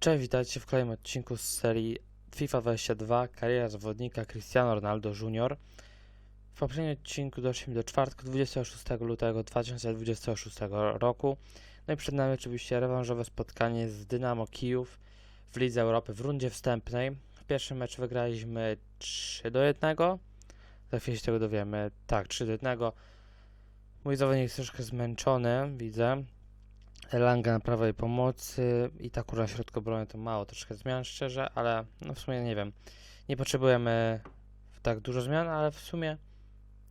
Cześć, witajcie w kolejnym odcinku z serii FIFA 22 Kariera zawodnika Cristiano Ronaldo Jr. W poprzednim odcinku doszliśmy do czwartku 26 lutego 2026 roku. No i przed nami oczywiście rewanżowe spotkanie z Dynamo Kijów w Lidze Europy w rundzie wstępnej. W pierwszym meczu wygraliśmy 3 do 1. Za chwilę się tego dowiemy. Tak, 3 do 1. Mój zawodnik jest troszkę zmęczony, widzę. Elanga na prawej pomocy i ta kurwa środku obrony to mało troszkę zmian szczerze, ale no w sumie nie wiem. Nie potrzebujemy tak dużo zmian, ale w sumie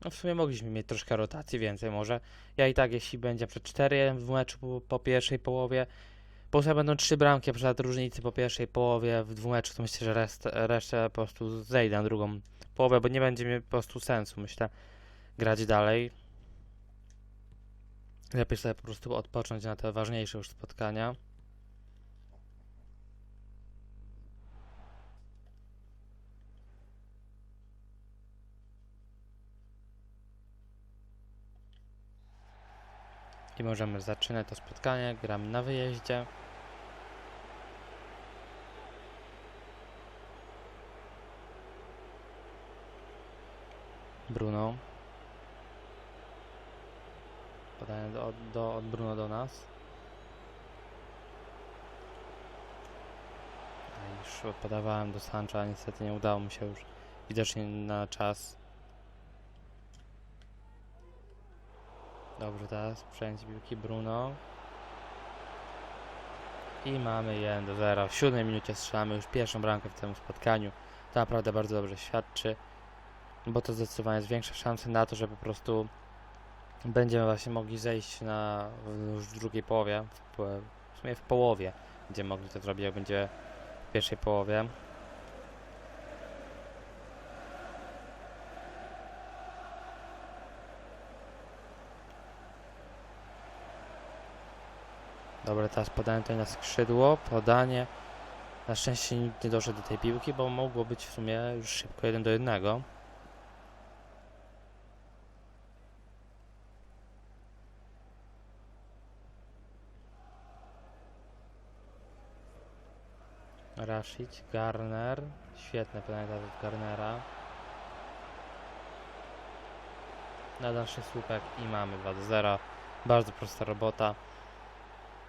no w sumie mogliśmy mieć troszkę rotacji więcej może. Ja i tak jeśli będzie przed 4 w meczu po, po pierwszej połowie, po prostu będą trzy bramki, przykład różnicy po pierwszej połowie w dwóch meczu, to myślę, że rest, resztę po prostu zejdę na drugą połowę, bo nie będzie mi po prostu sensu, myślę, grać dalej. Lepiej sobie po prostu odpocząć na te ważniejsze już spotkania. I możemy zaczynać to spotkanie. Gramy na wyjeździe. Bruno. Do, do, od Bruno do nas. A Już podawałem do Sancha, niestety nie udało mi się już widocznie na czas. Dobrze, teraz przejęcie piłki Bruno. I mamy 1 do 0. W siódmej minucie strzelamy już pierwszą bramkę w tym spotkaniu. To naprawdę bardzo dobrze świadczy, bo to zdecydowanie zwiększa szanse na to, że po prostu będziemy właśnie mogli zejść na już w drugiej połowie, w, w sumie w połowie będziemy mogli to zrobić, jak będzie w pierwszej połowie. Dobra, teraz podanie tutaj na skrzydło, podanie. Na szczęście nikt nie doszedł do tej piłki, bo mogło być w sumie już szybko 1 do 1. Rashid, Garner. Świetne podanie teraz od Garnera. Na dalszy słupek i mamy 2 do 0. Bardzo prosta robota.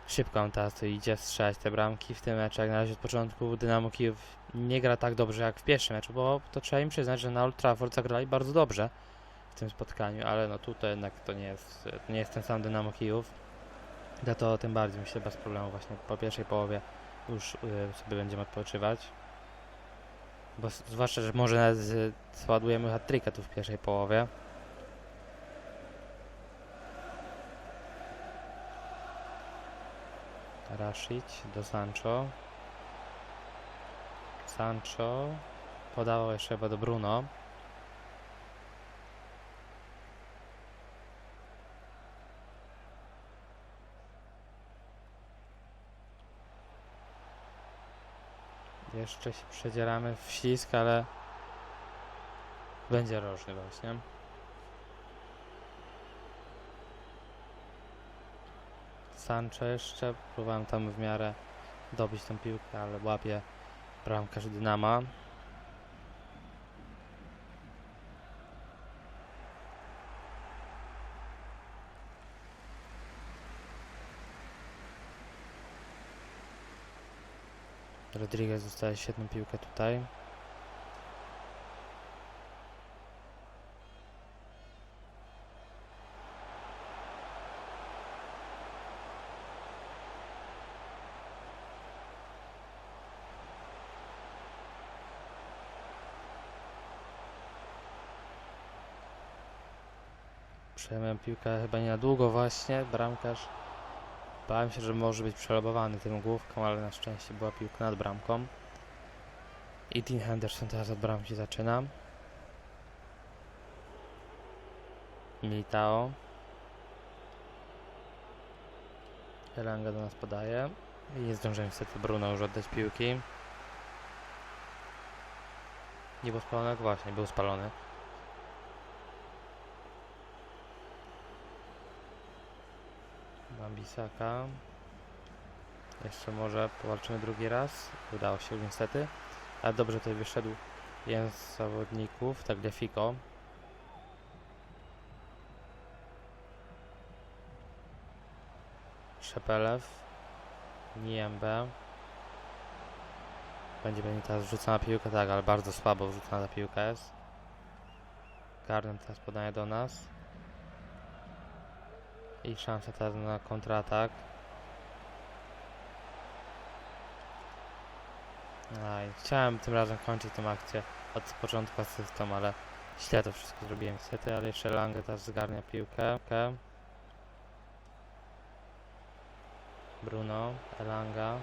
Szybko tu idzie strzelać te bramki w tym meczu. Jak na razie od początku Dynamo Kijów nie gra tak dobrze jak w pierwszym meczu, bo to trzeba im przyznać, że na Old Trafford zagrali bardzo dobrze w tym spotkaniu, ale no tutaj jednak to nie jest, to nie jest ten sam Dynamo Kijów. Za to tym bardziej myślę bez problemu właśnie po pierwszej połowie już y, sobie będziemy odpoczywać. Bo zwłaszcza, że może zładujemy hat tu w pierwszej połowie. Rashid do Sancho. Sancho podawał jeszcze chyba do Bruno. Jeszcze się przedzieramy w ślisk, ale będzie rożny właśnie. Sancho jeszcze, próbowałem tam w miarę dobić tą piłkę, ale łapie bramkarz Dynama. Rodriguez dostaje świetną piłkę tutaj. Przejmuję piłkę chyba nie na długo właśnie, bramkarz. Bałem się, że może być przelobowany tym główką, ale na szczęście była piłka nad bramką. I Dean Henderson teraz od bramki zaczyna. Militao. Elanga do nas podaje. I nie zdążyłem niestety Bruno już oddać piłki. Nie był spalony? Jak Właśnie, był spalony. Bambisaka. Jeszcze może powalczymy drugi raz. Udało się niestety. Ale dobrze tutaj wyszedł jeden z zawodników, Tagliafico. Szepelew. Niembe. Będzie będzie teraz wrzucona piłka, tak, ale bardzo słabo wrzucona ta piłka jest. Garden teraz podaje do nas. I szansa teraz na kontratak. Aj, chciałem tym razem kończyć tę akcję od początku asystą, ale źle to wszystko zrobiłem niestety, ale jeszcze Lange teraz zgarnia piłkę. Bruno, Elanga.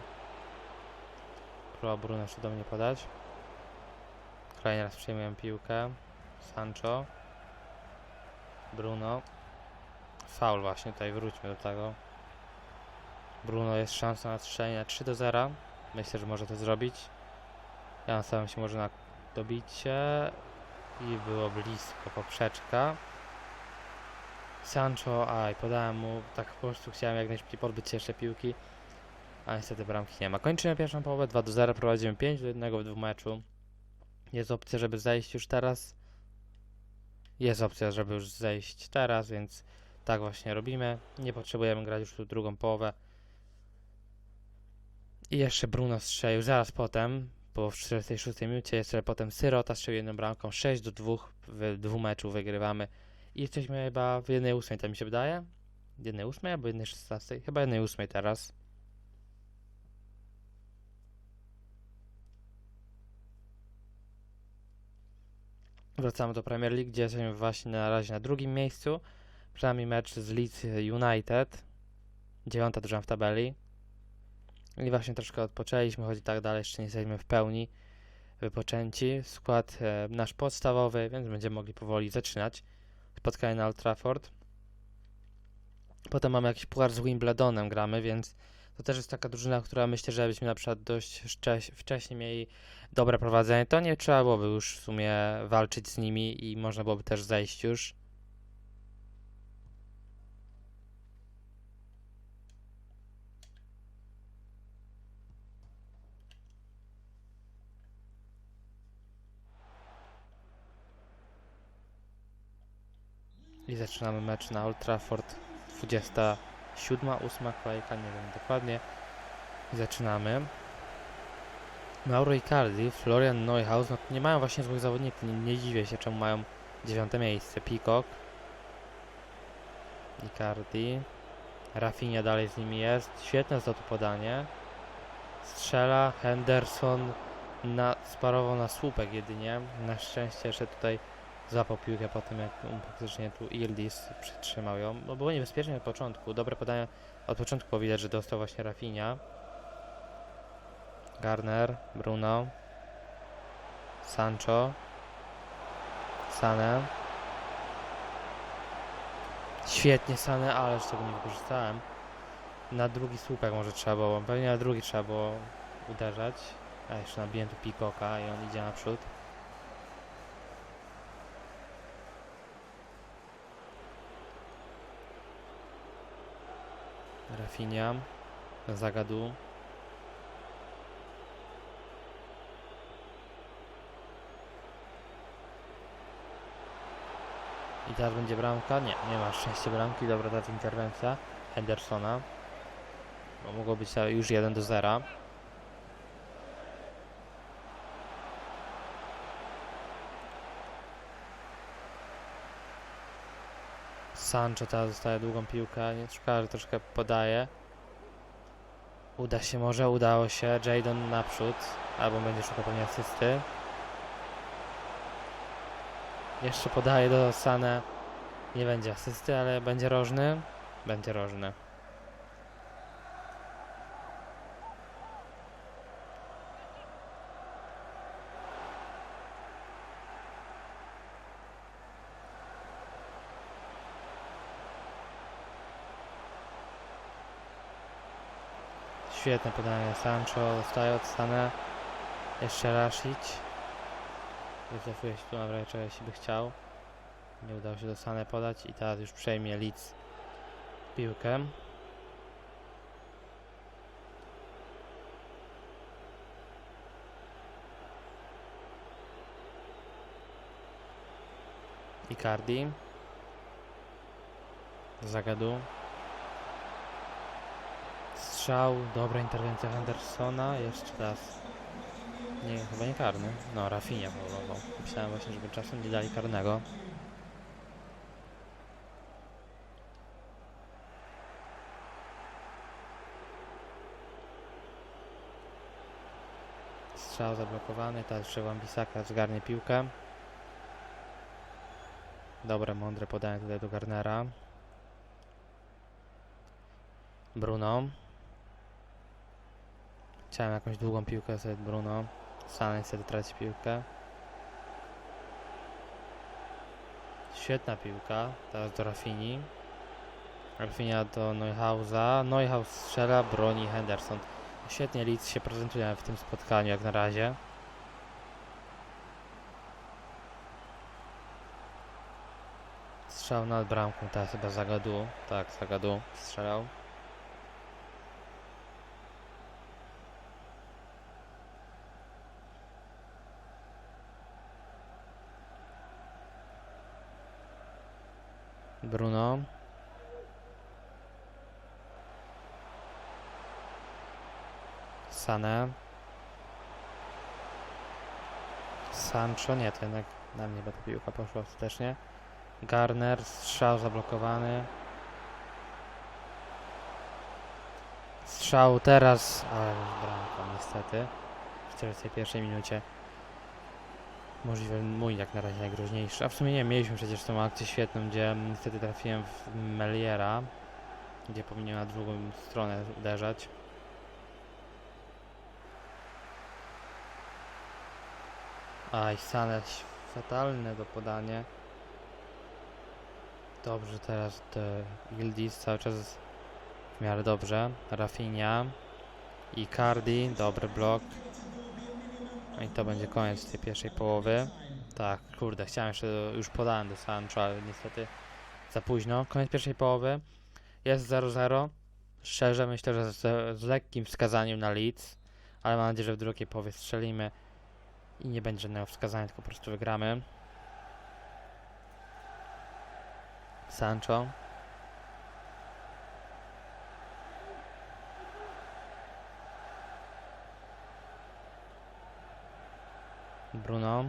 Próba Bruno jeszcze do mnie podać. Kolejny raz przejmuję piłkę. Sancho. Bruno. Faul właśnie, tutaj wróćmy do tego. Bruno jest szansa na strzelenie 3 do 0. Myślę, że może to zrobić. Ja nastawiam się może na dobicie. I było blisko poprzeczka. Sancho, aj, podałem mu, tak po prostu chciałem jak najszybciej podbyć się jeszcze piłki. A niestety bramki nie ma. Kończymy pierwszą połowę, 2 do 0, prowadzimy 5 do 1 w dwóch meczu. Jest opcja, żeby zejść już teraz. Jest opcja, żeby już zejść teraz, więc tak właśnie robimy. Nie potrzebujemy grać już tu drugą połowę. I jeszcze Bruno strzelił zaraz potem, bo w 46 minucie jeszcze potem Syrota strzelił jedną bramką, 6 do 2 w dwóch meczu wygrywamy. I jesteśmy chyba w 1-8, tak mi się wydaje. 1-8 albo 1-16? Chyba 1-8 teraz. Wracamy do Premier League, gdzie jesteśmy właśnie na razie na drugim miejscu. Przynajmniej mecz z Leeds United. Dziewiąta drużyna w tabeli. I właśnie troszkę odpoczęliśmy, choć tak dalej jeszcze nie jesteśmy w pełni wypoczęci. Skład e, nasz podstawowy, więc będziemy mogli powoli zaczynać spotkanie na Old Trafford. Potem mamy jakiś puchar z Wimbledonem gramy, więc to też jest taka drużyna, która myślę, że byśmy na przykład dość wcześ, wcześniej mieli dobre prowadzenie, to nie trzeba byłoby już w sumie walczyć z nimi i można byłoby też zejść już. I zaczynamy mecz na Old Trafford. 27, 8 kolejka, nie wiem dokładnie. I zaczynamy. Mauro Icardi, Florian Neuhaus, no nie mają właśnie złych zawodników, nie, nie dziwię się czemu mają dziewiąte miejsce. Peacock, Icardi, Rafinha dalej z nimi jest, świetne jest to podanie. Strzela, Henderson na, sparował na słupek jedynie, na szczęście jeszcze tutaj złapał piłkę po tym jak um, praktycznie tu Ildis przytrzymał ją. No było niebezpiecznie od początku, dobre podanie od początku było widać, że dostał właśnie Rafinha. Garner, Bruno, Sancho, Sane. Świetnie Sane, ale z tego nie wykorzystałem. Na drugi słupek może trzeba było, pewnie na drugi trzeba było uderzać. A jeszcze nabiłem tu Pikoka i on idzie naprzód. Rafinha, Zagadu. I teraz będzie bramka? Nie, nie ma szczęścia bramki. Dobra, teraz interwencja Hendersona. Bo mogło być już 1 do 0. Sancho teraz dostaje długą piłkę. Nie szkoda, troszkę podaje. Uda się może, udało się. Jadon naprzód. Albo będzie szukał pewnie asysty. Jeszcze podaje do Sane. Nie będzie asysty, ale będzie rożny. Będzie rożny. Świetne podanie. Sancho dostaje od Sana. Jeszcze Rashid. Wycofuje się tu na wręczę, jeśli by chciał. Nie udało się do Sane podać i teraz już przejmie Leeds piłkę. Icardi. Zagadu. Strzał, dobra interwencja Hendersona, jeszcze raz. Nie, chyba nie karny. No, Rafinha polował. Myślałem właśnie, żeby czasem nie dali karnego. Strzał zablokowany, teraz jeszcze Wan-Bissaka zgarnie piłkę. Dobre, mądre podanie tutaj do Garnera. Bruno. Chciałem jakąś długą piłkę sobie Bruno. Sam niestety traci piłkę. Świetna piłka. Teraz do Rafini. Rafinia do Neuhausa. Neuhaus strzela, broni Henderson. Świetnie Leeds się prezentuje w tym spotkaniu jak na razie. Strzał nad bramką, teraz chyba Zagadu. Tak, Zagadu strzelał. Bruno. Sane. Sancho, nie, to jednak na mnie ta piłka poszła ostatecznie. Garner, strzał zablokowany. Strzał teraz, ale bramka niestety. W 41 minucie. Możliwe mój jak na razie najgroźniejszy. A w sumie nie, mieliśmy przecież tą akcję świetną, gdzie niestety trafiłem w Meliera, gdzie powinien na drugą stronę uderzać. Aj, Sane, fatalne do podania. Dobrze, teraz te Gildis cały czas w miarę dobrze. Rafinha. Icardi, dobry blok. No i to będzie koniec tej pierwszej połowy. Tak, kurde, chciałem jeszcze, już podałem do Sancho, ale niestety za późno. Koniec pierwszej połowy. Jest 0-0. Szczerze myślę, że z, z lekkim wskazaniem na Leeds, ale mam nadzieję, że w drugiej połowie strzelimy i nie będzie żadnego wskazania, tylko po prostu wygramy. Sancho. Bruno.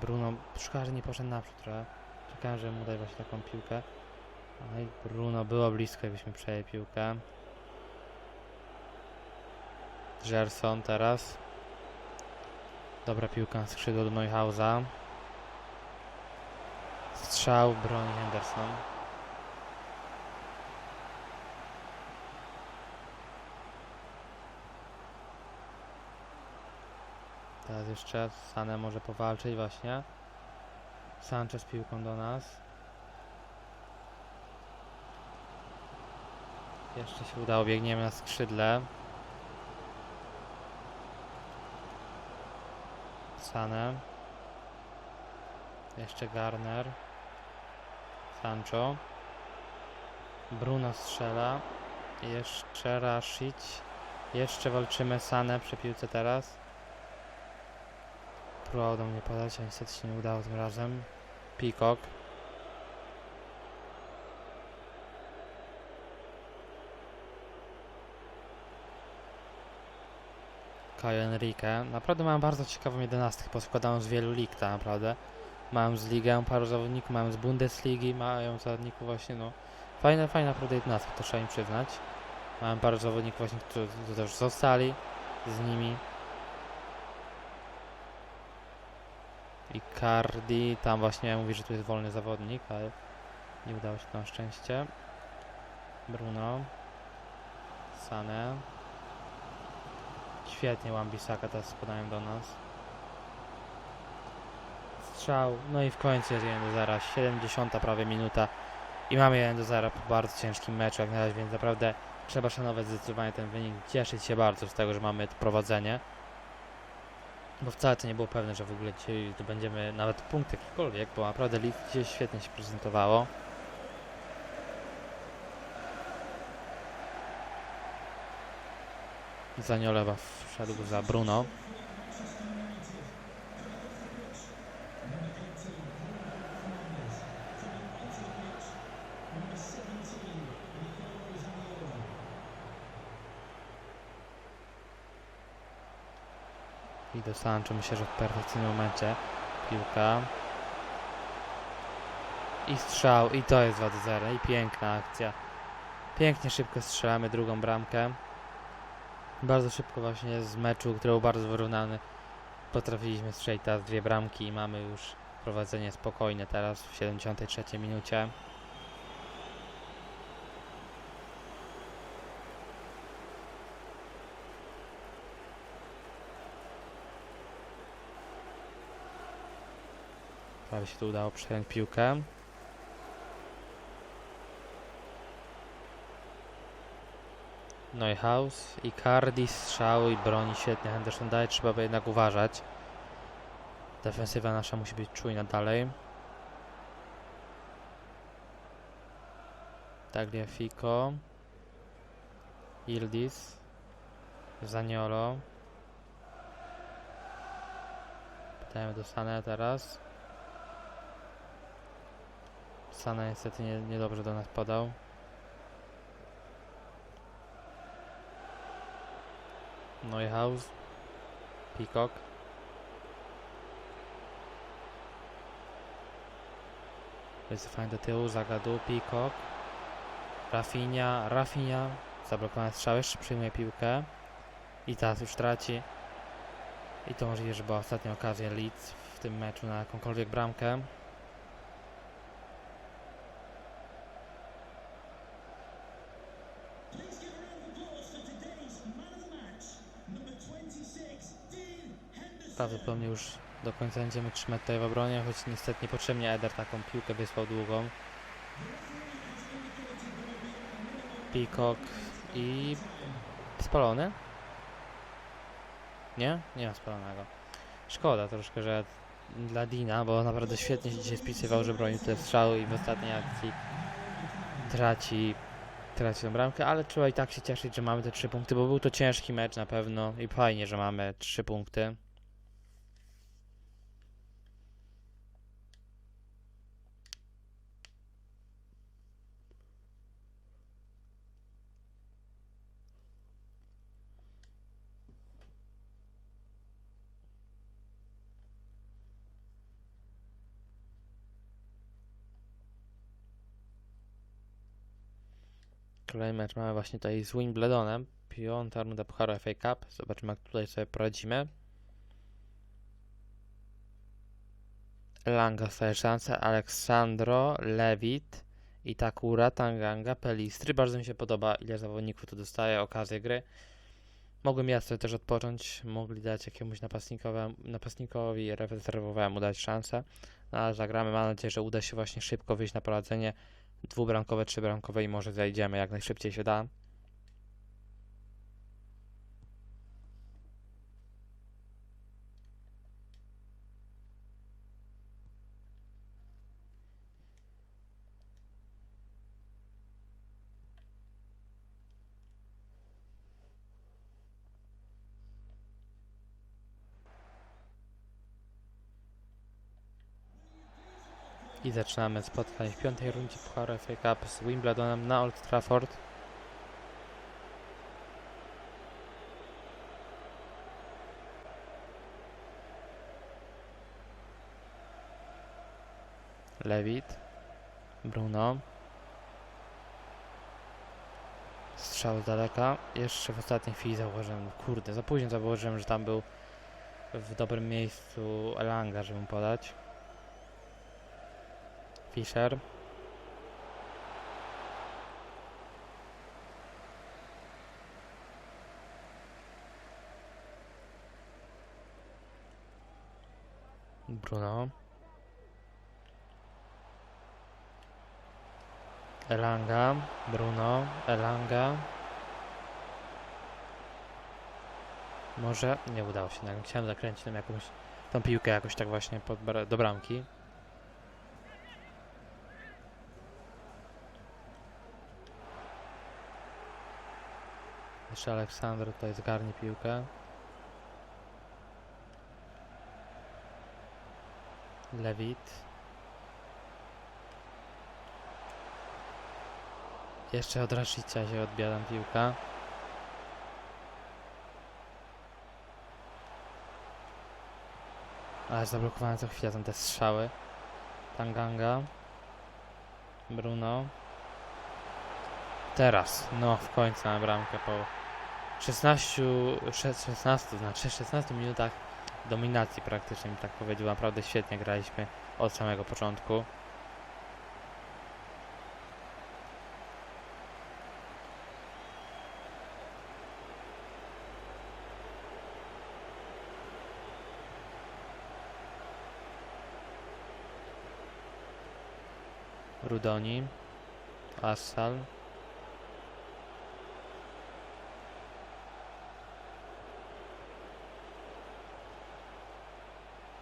Bruno, szkoda, że nie poszedł naprzód trochę. Czekałem, że mu dać właśnie taką piłkę. Ale Bruno było blisko, jakbyśmy przejęli piłkę. Gerson teraz. Dobra piłka na skrzydło do Neuhausa. Strzał broni Henderson. Teraz jeszcze Sane może powalczyć właśnie. Sanchez piłką do nas. Jeszcze się udało, biegniemy na skrzydle. Sane. Jeszcze Garner. Sancho. Bruno strzela. Jeszcze Rashic. Jeszcze walczymy Sane przy piłce teraz. Próbował do mnie podać, a niestety się nie udało tym razem. Peacock. Kajo Enrique. Naprawdę mam bardzo ciekawą jedenastkę, poskładaną z wielu lig, tak naprawdę. Mam z ligę paru zawodników, mam z Bundesligi, mają zawodników właśnie, no... Fajna, fajna naprawdę jedenastka, to trzeba im przyznać. Mam paru zawodników właśnie, którzy którzy też zostali z nimi. Icardi, tam właśnie mówi, że tu jest wolny zawodnik, ale nie udało się to na szczęście. Bruno. Sane. Świetnie Wan-Bissaka teraz podają do nas. Strzał, no i w końcu jest 1 do 0, 70 prawie minuta i mamy 1 do 0 po bardzo ciężkim meczu jak na razie, więc naprawdę trzeba szanować zdecydowanie ten wynik, cieszyć się bardzo z tego, że mamy prowadzenie. Bo wcale to nie było pewne, że w ogóle dzisiaj zdobędziemy nawet punkt jakikolwiek, bo naprawdę Leeds dzisiaj świetnie się prezentowało. Zaniolewa wszedł za Bruno. I do Sancho myślę, że w perfekcyjnym momencie. Piłka. I strzał. I to jest 2 do 0. I piękna akcja. Pięknie szybko strzelamy drugą bramkę. Bardzo szybko właśnie z meczu, który był bardzo wyrównany. Potrafiliśmy strzelić teraz dwie bramki i mamy już prowadzenie spokojne teraz w 73 minucie. Prawie się tu udało przejąć piłkę. Neuhaus, Icardi, strzał i broni świetnie. Henderson daje, trzeba jednak uważać. Defensywa nasza musi być czujna dalej. Tagliafico. Yildiz. Zaniolo. Pytajmy do Sane teraz. Sane niestety nie, niedobrze do nas podał. Neuhaus. Peacock. Wycofanie do tyłu, zagadu, Peacock. Rafinha, Rafinha. Zablokowane strzały, jeszcze przyjmuje piłkę. I teraz już traci. I to możliwe, że była ostatnia okazja Leeds w tym meczu na jakąkolwiek bramkę. Prawdopodobnie już do końca będziemy trzymać tutaj w obronie, choć niestety niepotrzebnie Eder taką piłkę wysłał długą. Peacock i spalony? Nie? Nie ma spalonego. Szkoda troszkę, że dla Dina, bo naprawdę świetnie się dzisiaj spisywał, że bronił te strzały i w ostatniej akcji traci, traci tę bramkę, ale trzeba i tak się cieszyć, że mamy te trzy punkty, bo był to ciężki mecz na pewno i fajnie, że mamy trzy punkty. Kolejny mecz mamy właśnie tutaj z Wimbledonem. Piąta runda Pucharu FA Cup. Zobaczymy jak tutaj sobie poradzimy. Langa staje szansę, Aleksandro, Lewit, Itakura, Tanganga, Pelistry. Bardzo mi się podoba ile zawodników tu dostaje okazję gry. Mogłem ja sobie też odpocząć, mogli dać jakiemuś napastnikowi rezerwowemu dać szansę. No ale zagramy, mam nadzieję, że uda się właśnie szybko wyjść na prowadzenie dwubramkowe, trzybramkowe i może zajdziemy jak najszybciej się da. I zaczynamy spotkanie w piątej rundzie Pucharu FA Cup z Wimbledonem na Old Trafford. Lewit, Bruno. Strzał z daleka. Jeszcze w ostatniej chwili zauważyłem, kurde, za późno zauważyłem, że tam był w dobrym miejscu Elanga, żeby mu podać. Fischer. Bruno. Elanga, Bruno, Elanga. Może nie udało się. nagle. Chciałem zakręcić tam jakąś tą piłkę jakoś tak właśnie pod, do bramki. Jeszcze Aleksander tutaj zgarnie piłkę. Lewit. Jeszcze od Rashica się odbija tam piłka. Ale zablokowane co chwilę są te strzały. Tanganga. Bruno. Teraz, no w końcu na bramkę po 16, sze- 16, znaczy 16 minutach dominacji praktycznie, tak powiedział. Naprawdę świetnie graliśmy od samego początku. Rudoni, Assal.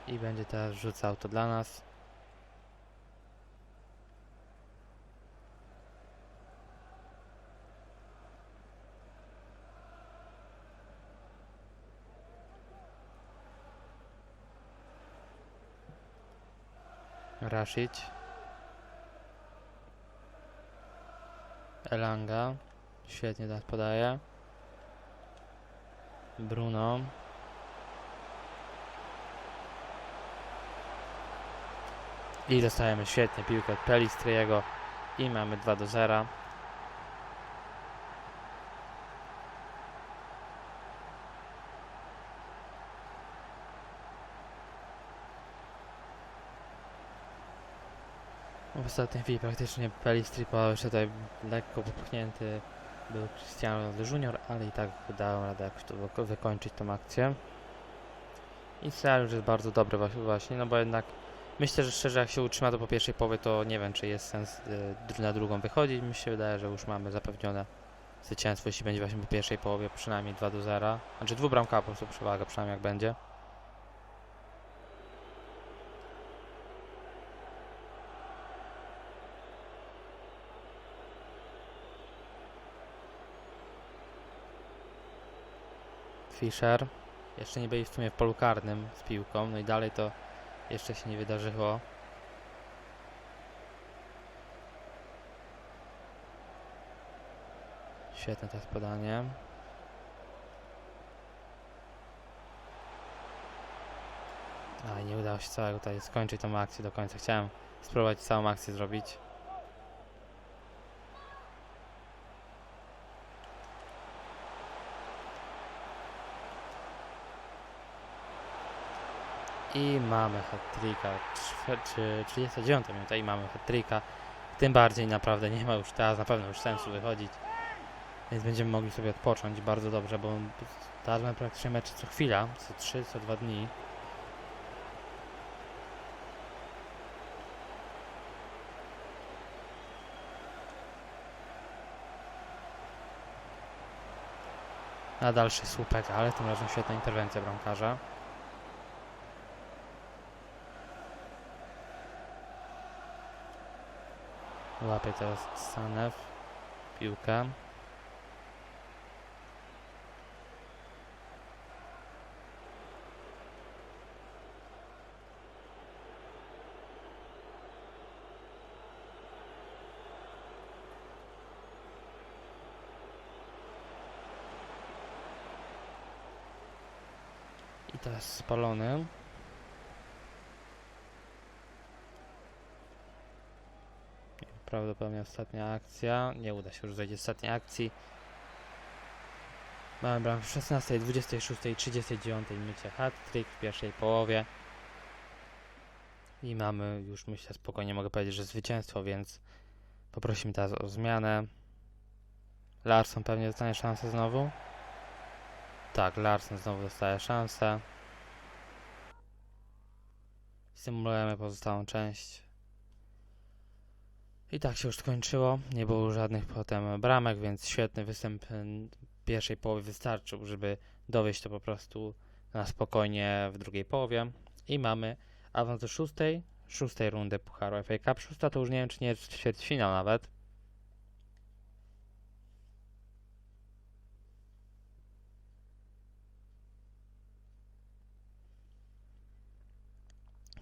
I będzie teraz rzucał to dla nas. Rashid. Elanga. Świetnie teraz podaje. Bruno. I dostajemy świetnie piłkę od Pelistriego i mamy 2 do 0. W ostatniej chwili praktycznie Pelistri po tutaj lekko popchnięty był Cristiano Ronaldo Junior, ale i tak udało radę jakoś to wyko- wykończyć tą akcję. I scenariusz jest bardzo dobry właśnie, no bo jednak myślę, że szczerze jak się utrzyma to po pierwszej połowie to nie wiem czy jest sens y, na drugą wychodzić. Mi się wydaje, że już mamy zapewnione zwycięstwo, jeśli będzie właśnie po pierwszej połowie przynajmniej 2 do 0. Znaczy dwubramka po prostu przewaga przynajmniej jak będzie. Fischer. Jeszcze nie byli w sumie w polu karnym z piłką, no i dalej to jeszcze się nie wydarzyło. Świetne to jest podanie. A nie udało się całego tutaj skończyć tą akcję do końca. Chciałem spróbować całą akcję zrobić. I mamy hat-tricka, czw- czy 39 minuta i mamy hat-tricka. Tym bardziej naprawdę nie ma już teraz na pewno już sensu wychodzić. Więc będziemy mogli sobie odpocząć bardzo dobrze, bo teraz praktycznie mecz co chwila, co 3, co 2 dni. Na dalszy słupek, ale tym razem świetna interwencja bramkarza. Łapie teraz Sanew piłkę. I teraz spalony. Prawdopodobnie ostatnia akcja. Nie uda się już zejść ostatniej akcji. Mamy bramkę w 16, 26 i 39 minucie hat-trick w pierwszej połowie. I mamy już myślę spokojnie mogę powiedzieć, że zwycięstwo, więc poprosimy teraz o zmianę. Larson pewnie dostanie szansę znowu. Tak, Larson znowu dostaje szansę. Symulujemy pozostałą część. I tak się już skończyło. Nie było żadnych potem bramek, więc świetny występ pierwszej połowy wystarczył, żeby dowieść to po prostu na spokojnie w drugiej połowie. I mamy awans do szóstej, szóstej rundy Pucharu FA Cup. Szósta to już nie wiem, czy nie jest ćwierćfinał nawet.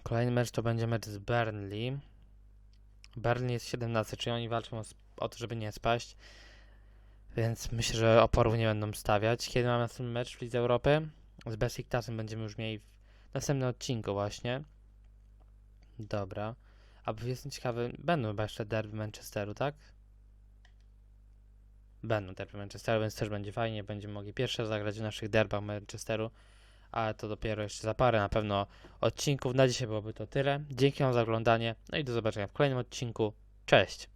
Kolejny mecz to będzie mecz z Burnley. Burnley jest 17, czyli oni walczą o, to, żeby nie spaść. Więc myślę, że oporów nie będą stawiać. Kiedy mamy następny mecz w Lidze Europy? Z Besiktasem będziemy już mieli w następnym odcinku właśnie. Dobra. A jestem ciekawy, będą chyba jeszcze derby Manchesteru, tak? Będą derby Manchesteru, więc też będzie fajnie. Będziemy mogli pierwsze zagrać w naszych derbach Manchesteru. Ale to dopiero jeszcze za parę na pewno odcinków. Na dzisiaj byłoby to tyle. Dzięki Wam za oglądanie. No i do zobaczenia w kolejnym odcinku. Cześć!